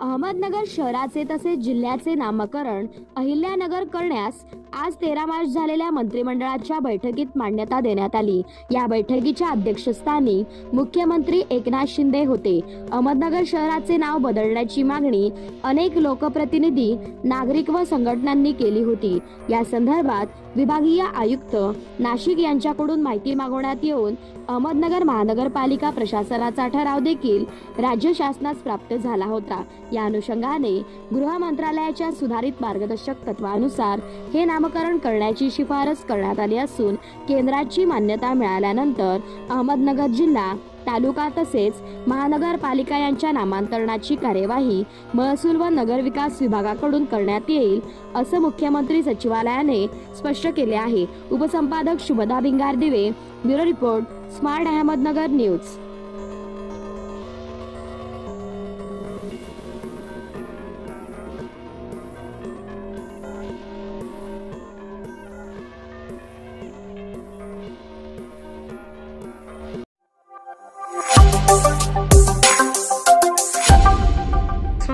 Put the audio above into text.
अहमदनगर शहराचे तसेच जिल्ह्याचे नामकरण अहिल्यानगर करण्यास आज तेरा मार्च झालेल्या मंत्रिमंडळाच्या बैठकीत मान्यता देण्यात आली. या बैठकीच्या अध्यक्षस्थानी मुख्यमंत्री एकनाथ शिंदे होते. अहमदनगर शहराचे नाव बदलण्याची मागणी अनेक लोकप्रतिनिधी नागरिक व संघटनांनी केली होती. या संदर्भात विभागीय आयुक्त नाशिक यांच्याकडून माहिती मागवण्यात येऊन अहमदनगर महानगरपालिका प्रशासनाचा ठराव देखील राज्य शासनास प्राप्त झाला होता. या अनुषंगाने गृह मंत्रालयाच्या सुधारित मार्गदर्शक तत्वानुसार हे नामकरण करण्याची शिफारस करण्यात आली असून केंद्राची मान्यता मिळाल्यानंतर अहमदनगर जिल्हा तालुका तसेच महानगरपालिका यांच्या नामांतरणाची कार्यवाही महसूल व नगरविकास विभागाकडून करण्यात येईल असं मुख्यमंत्री सचिवालयाने स्पष्ट केले आहे. उपसंपादक Shubhada Bhingardive bureau report smart Ahmednagar news.